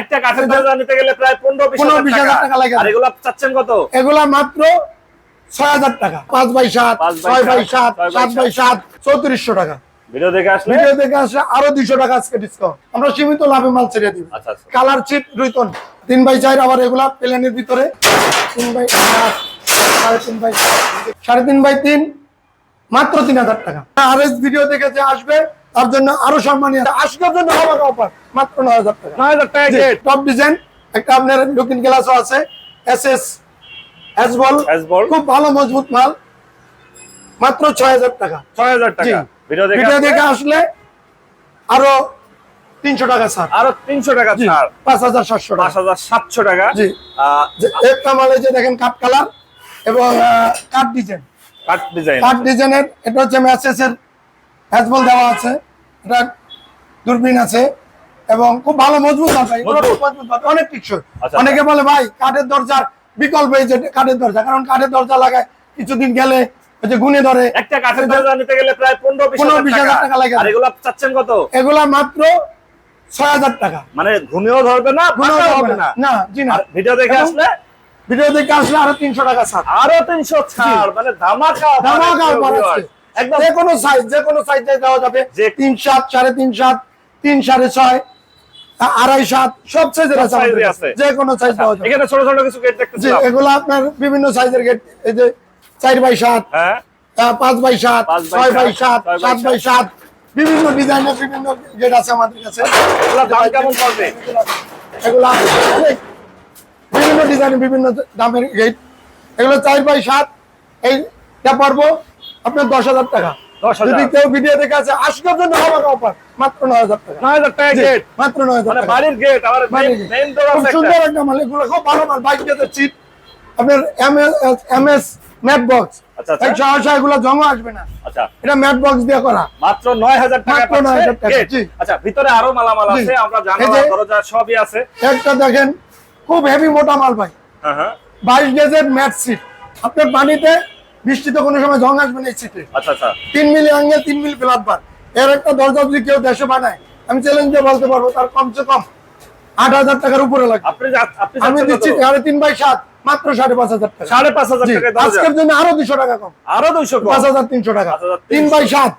একটা কাঠের দরজা নিতে গেলে প্রায় পনেরো বিশ হাজার টাকা। লাগে। আর এগুলো চাচ্ছেন কত? এগুলা মাত্র ছয় হাজার টাকা। পাঁচ বাই সাত ছয় বাই সাত, সাত বাই সাত চৌত্রিশশো টাকা। ভিডিও দেখে আসলে? ভিডিও দেখে আসলে আরও দুইশো টাকা আজকে ডিসকাউন্ট আমরা সীমিত লাভে মাল ছেড়ে দিব। আচ্ছা আচ্ছা। কালার চিট রুইতন। তিন বাই চার আবার এগুলা প্লেনের ভিতরে। তিন বাই সাড়ে তিন বাই সাড়ে তিন বাই তিন মাত্র তিন হাজার টাকা। আর এস ভিডিও দেখে যে আসবে তার জন্য আরও সম্মানীয় আজকের জন্য আমার অফার মাত্র নয় হাজার টাকা। নয় হাজার টাকা টপ ডিজাইন একটা আপনার লুকিং গ্লাসও আছে এস এস এস বল Asbol। খুব ভালো মজবুত মাল মাত্র ছয় হাজার টাকা। ছয় হাজার টাকা। ভিডিও দেখে আসলে আরও তিনশো টাকা স্যার। আরও তিনশো টাকা ছাড় পাঁচ হাজার সাতশো পাঁচ হাজার সাতশো টাকা। জি। একটা মালে যে দেখেন কাঠ কালার এবং কাঠ ডিজাইন কাঠ ডিজাইন কাঠ ডিজাইনের এটা হচ্ছে ম্যাসেস এর হ্যাজবল দেওয়া আছে। এটা দূরবীন আছে এবং খুব ভালো মজবুত আছে। অনেক টিকসই। আচ্ছা। অনেকে বলে ভাই কাঠের দরজার বিকল্প এই যে কাঠের দরজা। কারণ কাঠের দরজা লাগায় কিছুদিন গেলে ওই যে গুনে ধরে। একটা কাঠের দরজা নিতে গেলে প্রায় পনেরো বিশ হাজার টাকা। টাকা লাগে। আর এগুলো চাচ্ছেন কত? এগুলা মাত্র ছয় হাজার টাকা। মানে ঘুমেও ধরবে না না। না? জি না। ভিডিও দেখে আসলে? ভিডিও দেখে আসলে আরও তিনশো টাকা ছাড়। আরও তিনশো ছাড় মানে ধামাকা একদম। যে কোনো সাইজ যে কোনো সাইজে দেওয়া যাবে। তিন সাত সাড়ে তিন সাত তিন সাড়ে ছয় আড়াই সাত সব সাইজের আছে সব আমাদের size-এ কাছে। আছে। যে কোনো সাইজ দেওয়া যাবে। এখানে ছোট ছোট কিছু গেট জি এগুলো আপনার বিভিন্ন সাইজের গেট এই যে চার বাই সাত হ্যাঁ। পাঁচ বাই সাত ছয় বাই সাত, সাত বাই সাত বিভিন্ন ডিজাইনের বিভিন্ন গেট আছে আমাদের কাছে। এগুলো বিভিন্ন ডিজাইনের বিভিন্ন দামের গেট এগুলো চার বাই সাত এইটা পারব আপনার দশ হাজার টাকা। যদি কেউ ভিডিও দেখে আছে আজকের জন্য অফার মাত্র নয় হাজার টাকা। নয় হাজার টাকা গেট মাত্র নয় হাজার মানে বাড়ির গেট। ডোর খুব সুন্দর একটা। একটা মাল এগুলো খুব ভালো মাল। বাইক যেতে চিপ আপনার এম এস ম্যাট বক্স আচ্ছা, আচ্ছা। এগুলো জমা আসবে না। আচ্ছা। এটা ম্যাট বক্স দিয়ে করা। মাত্র টাকা মাত্র 9,000 টাকা, জি। আচ্ছা ভিতরে আরও মালামাল। আছে আমরা এই জানালা দরজা সবই আছে। একটা দেখেন খুব হেভি মোটা মাল ভাই। হ্যাঁ হ্যাঁ। বাইশ গেজের ম্যাট সিট আপনার পানিতে বৃষ্টিতে কোনো সময় জং আসবে না এই সিটে আচ্ছা আচ্ছা। তিন মিলি আঙ্গেল তিন মিলি ফ্ল্যাট বার। এর একটা দরজা যদি কেউ দেশে বানায় আমি চ্যালেঞ্জ দিয়ে বলতে পারব তার কমসে কম আট হাজার টাকার উপরে লাগবে আমি দিচ্ছি সাড়ে তিন বাই সাত মাত্র সাড়ে পাঁচ হাজার টাকা। সাড়ে পাঁচ হাজার টাকা আজকের জন্য আরও দুশো টাকা কম। আরও দুইশো পাঁচ হাজার তিনশো টাকা। তিন বাই সাত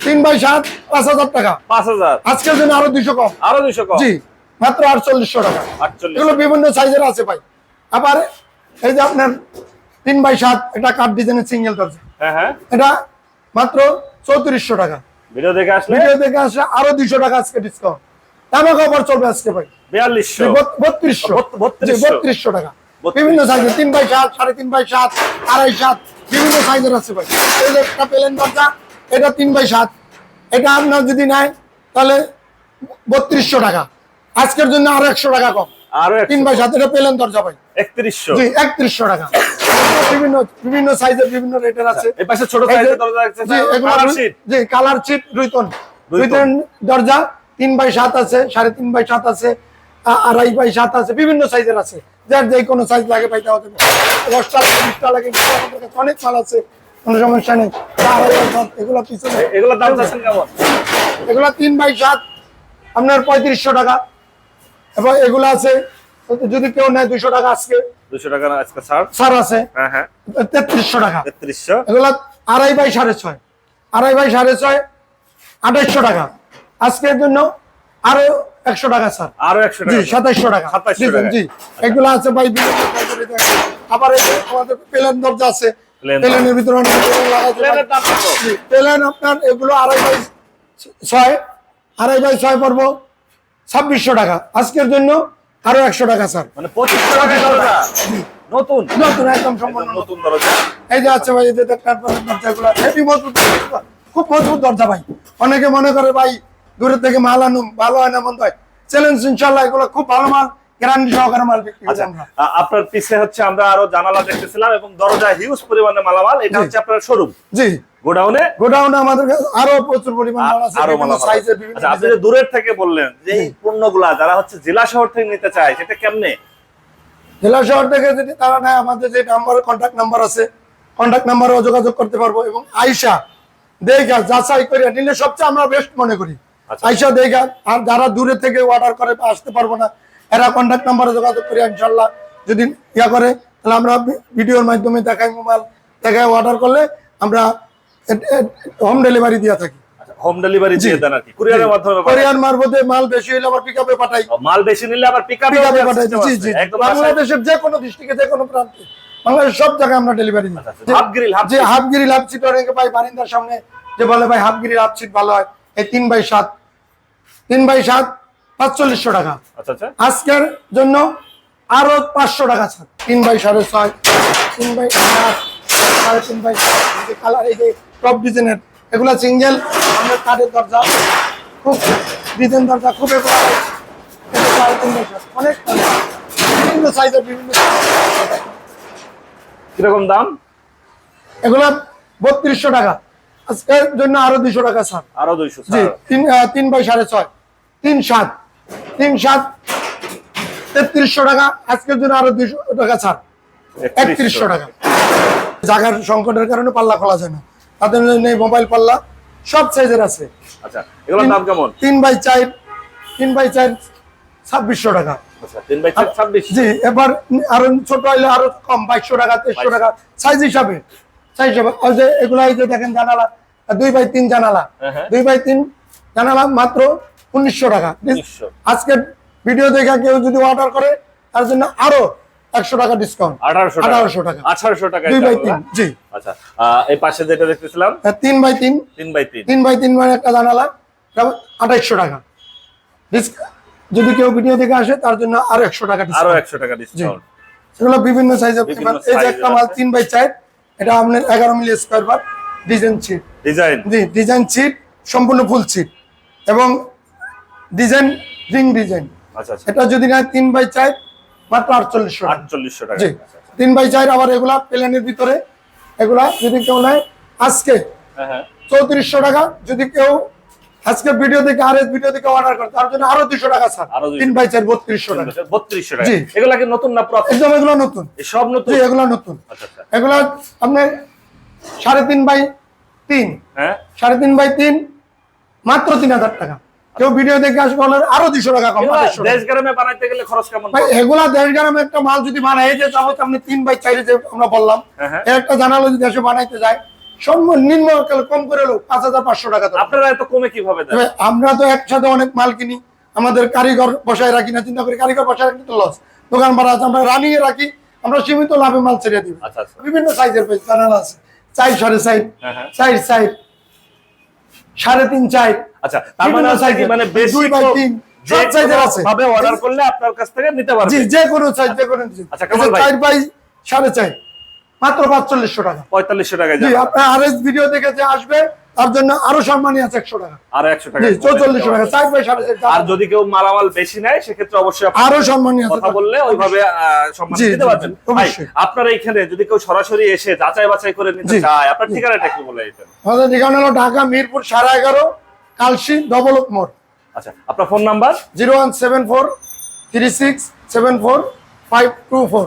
তিন বাই সাত পাঁচ হাজার টাকা। পাঁচ হাজার। আজকের জন্য আরও দুশো কম। আরও দুইশো কম? জি মাত্র আটচল্লিশশো টাকা। আটচল্লিশ। এগুলো বিভিন্ন সাইজের আছে ভাই। আবার এই যে আপনার তিন বাই সাত এটা কাঠ ডিজাইনের সিঙ্গেল দরজা। হ্যাঁ হ্যাঁ। এটা মাত্র চৌত্রিশশো টাকা। ভিডিও দেখে আসলে? ভিডিও দেখে আসলে আরও দুইশো টাকা আজকে ডিসকাউন্ট দামে খবর চলবে আজকে ভাই। বিয়াল্লিশশো। বত্রিশশো। বত্রিশশো। বত্রিশশো টাকা। বিভিন্ন সাইজের তিন বাই সাত সাড়ে তিন বাই সাত আড়াই সাত বিভিন্ন সাইজের আছে ভাই। একটা প্লেন দরজা এটা তিন বাই সাত। এটা আপনার যদি নাই তাহলে বত্রিশশো টাকা। আজকের জন্য আরও একশো টাকা কম। আরও তিন বাই সাত এটা প্লেন দরজা ভাই। একত্রিশশো। জি একত্রিশশো টাকা। বিভিন্ন বিভিন্ন সাইজের বিভিন্ন রেটের আছে। এই পাশে ছোট সাইজের দরজা এগুলো কালার রুই- শীট জি কালার চিট রুইতন। রুইতন। দরজা তিন বাই সাত আছে সাড়ে তিন বাই সাত আছে আড়াই বাই সাত আছে বিভিন্ন সাইজের আছে। যার যে কোনো সাইজ লাগে পাইতে দশটা লাগে বিশটা এগুলো অনেক মাল আছে কোনো সমস্যা নেই। এগুলো পিছনে। এগুলোর দাম চাচ্ছেন কেমন? এগুলো তিন বাই সাত আপনার পঁয়ত্রিশশো টাকা। এবং এগুলো আছে যদি কেউ নেয় দুইশো টাকা আজকে দুশো টাকা আজকে ছাড়। ছাড় আছে। হ্যাঁ হ্যাঁ। তেত্রিশশো টাকা। তেত্রিশশো। এগুলো আড়াই বাই সাড়ে ছয়। আড়াই বাই সাড়ে ছয় আঠাইশশো টাকা। আজকের জন্য আরও একশো টাকা স্যার আরও একশো টাকা। সাতাইশশো টাকা। 2700 জি, এগুলো আছে ভাই। আবার আমাদের প্লেন দরজা আছে। প্লেনের ভিতরে প্লেন আপনার এগুলো আড়াই বাই ছয়। আড়াই বাই ছয় পড়ব। ছাব্বিশশো টাকা। আজকের জন্য আরও একশো টাকা স্যার। মানে পঁচিশশো টাকা নতুন? নতুন একদম সম্পূর্ণ নতুন। দরজা? এই যে আছে ভাই যে দরজাগুলো হেভি মজবুত খুব মজবুত দরজা ভাই। অনেকে মনে করে ভাই দূরের থেকে মাল আনুম ভালো হয় না হয়। চ্যালেঞ্জ ইনশাল্লাহ এগুলো খুব ভালো মাল আচ্ছা আপনার পিছে হচ্ছে আমরা আরও জানালা দেখতেছিলাম এবং দরজা হিউজ পরিমাণে মালামাল এটা হচ্ছে আপনার শোরুম জি। গোডাউনে গোডাউনে আমাদের আরও প্রচুর পরিমাণ আছে আরও সাইজের বিভিন্ন আচ্ছা আপনি দূরের থেকে বললেন যে এই পণ্যগুলা যারা হচ্ছে জেলা শহর থেকে নিতে চায় সেটা কেমনে? জেলা শহর থেকে যদি তারা নেয় আমাদের যে নাম্বার কন্ট্যাক্ট নাম্বার আছে কন্ট্যাক্ট নাম্বারেও যোগাযোগ করতে পারব। এবং আইসা দেখা যাচাই করে নিলে সবচেয়ে আমরা বেস্ট মনে করি। আচ্ছা। আইসা দেখা আর যারা দূরে থেকে অর্ডার করে বা আসতে পারব না এরা কন্ট্যাক্ট নাম্বারে যোগাযোগ করে ইনশাল্লাহ যদি ইয়া করে তাহলে আমরা ভিডিওর মাধ্যমে দেখাই মোবাইল দেখায় অর্ডার করলে আমরা হোম ডেলিভারি দিয়ে থাকি। হোম ডেলিভারি দিয়ে দেন আর কি। কুরিয়ারের মাধ্যমে। কোরিয়ান মারফতে মাল বেশি হলে আবার পিক আপে পাঠাই। মাল বেশি নিলে আবার পিকআপে পিক পাঠাই জি জি। বাংলাদেশের যে কোনো ডিস্ট্রিক্টে যে কোনো প্রান্তে। বাংলাদেশের সব জায়গায় আমরা ডেলিভারি দিই আচ্ছা, হাফ গ্রিল হাফ হাফ গিরি লাভ সিট অনেকে ভাই বারিন্দার সামনে। যে বলে ভাই হাফ গিরি লাভ সিট ভালো হয়। এই তিন বাই সাত। তিন বাই সাত পাঁচচল্লিশশো টাকা। আচ্ছা আচ্ছা। আজকের জন্য আরও পাঁচশো টাকা ছাড়। তিন বাই সাড়ে ছয় তিন বাই আট সাড়ে তিন বাই সাত। কালার এই যে টপ ডিজাইনের। এগুলা সিঙ্গেল আমাদের কাঠের দরজা খুব ডিজাইন দরজা খুব এগুলো অনেক বিভিন্ন সাইজের বিভিন্ন কীরকম দাম? এগুলা বত্রিশশো টাকা। আজকের জন্য আরও দুইশো টাকা ছাড়। আরও দুইশো জি তিন তিন বাই সাড়ে ছয়। তিন সাত। তিন সাত তেত্রিশশো টাকা। আজকের জন্য আরও দুইশো টাকা ছাড়। একত্রিশশো টাকা। জায়গার সংকটের কারণে পাল্লা খোলা যায় না। তাদের জন্য মোবাইল পাল্লা সব সাইজের আছে। আচ্ছা এগুলোর দাম কেমন? তিন বাই চার তিন বাই চার ছাব্বিশশো টাকা। আচ্ছা বাই জি এবার আরও ছোট হইলে আরও কম বাইশশো টাকা তেইশশো টাকা সাইজ হিসাবে সাইজ হিসাবে। ওই যে এগুলো এই যে দেখেন জানালা দুই বাই তিন জানালা। হ্যাঁ, হ্যাঁ। দুই বাই তিন জানালা মাত্র উনিশশো টাকা। 1900 আজকের ভিডিও দেখে কেউ যদি অর্ডার করে তার জন্য আরও একশো টাকা ডিসকাউন্ট আঠারোশো আঠারোশো টাকা। আঠারোশো টাকা দুই বাই তিন জি। আচ্ছা এই পাশে যেটা দেখতেছিলাম? তিন বাই তিন। তিন বাই তিন। তিন বাই তিন মানে একটা জানালা আঠাইশশো টাকা। যদি কেউ ভিডিও দেখে আসে তার জন্য আরও একশো টাকা আরও একশো টাকা ডিসকাউন্ট সেগুলো বিভিন্ন সাইজের এই যে একটা মাল তিন বাই চার এটা আপনার এগারো মিলি স্কোয়ার বার design sheet design G design sheet সম্পূর্ণ ফুল ছিট এবং ডিজাইন রিং ডিজাইন আচ্ছা আচ্ছা। এটা যদি না তিন বাই চার মাত্র আটচল্লিশশো আটচল্লিশশো টাকা। জি। তিন বাই চার আবার এগুলা প্লেনের ভিতরে এগুলা যদি কেউ নেয় আজকে হ্যাঁ হ্যাঁ। চৌত্রিশশো টাকা। যদি কেউ আজকে ভিডিও দেখে আর ভিডিও দেখে অর্ডার করে তার জন্য আরও দুশো টাকা ছাড়। আরও তিন বাই চার বত্রিশশো টাকা। বত্রিশশো টাকা। এগুলা কি নতুন না একদম এগুলো নতুন। সব নতুন? এগুলো নতুন। আচ্ছা আচ্ছা। আপনার সাড়ে তিন বাই তিন। হ্যাঁ। সাড়ে তিন বাই তিন মাত্র তিন হাজার টাকা। কেউ ভিডিও দেখে আসবে আরও দুশো টাকা কম এগুলা 2500 টাকা। দেশ গ্রামে বানাইতে গেলে খরচ কেমন ভাই এগুলা দেশ গ্রামে একটা মাল যদি বানায় যে আপনি তিন বাই যে আমরা বললাম হ্যাঁ, হ্যাঁ। একটা জানালো যদি দেশে বানাইতে যায় নিম্ন কম করে হলো পাঁচ হাজার পাঁচশো টাকা আপনারা এত কমে কীভাবে আমরা তো একসাথে অনেক মাল কিনি আমাদের কারিগর বসায় রাখি না চিন্তা করি কারিগর বসায় রাখি তো লস দোকান ভাড়া আছে আমরা রানিয়ে রাখি আমরা সীমিত লাভে মাল ছেড়ে দিই। আচ্ছা আচ্ছা। বিভিন্ন সাইজের জানালা আছে। চাই সাড়ে সাইড। সাইড সাড়ে তিন চাই আচ্ছা তার মানে কি মানে বেশি আছে। ভাবে অর্ডার করলে আপনার কাছ থেকে নিতে জি যে কোনো সাইজ যে কোনো আচ্ছা, কামাল ভাই। বাই মাত্র পাঁচচল্লিশশো টাকা। জি আপনার ভিডিও দেখে যে আসবে তার জন্য আরও সম্মানী আছে একশো টাকা। আর একশো টাকা। জি টাকা চার বাই সাড়ে চার। আর যদি কেউ মালামাল বেশি নেয় সেক্ষেত্রে অবশ্যই আরও সম্মানী কথা বললে ওইভাবে সম্মান দিতে পারবেন। আপনার এইখানে যদি কেউ সরাসরি এসে যাচাই বাছাই করে নিতে চায় আপনার ঠিকানাটা কি বলে দিতেন। আমাদের ঠিকানা হলো ঢাকা মিরপুর সাড়ে এগারো কালসি ডবল মোড় আচ্ছা আপনার phone number zero one seven four three six seven four five two four.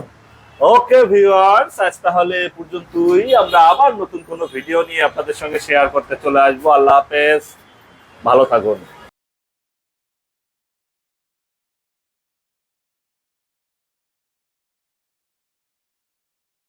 Okay viewers আজ তাহলে পর্যন্তই। আমরা আবার নতুন কোনো ভিডিও নিয়ে আপনাদের সঙ্গে শেয়ার করতে চলে আসব। আল্লাহ হাফেজ। ভালো থাকুন।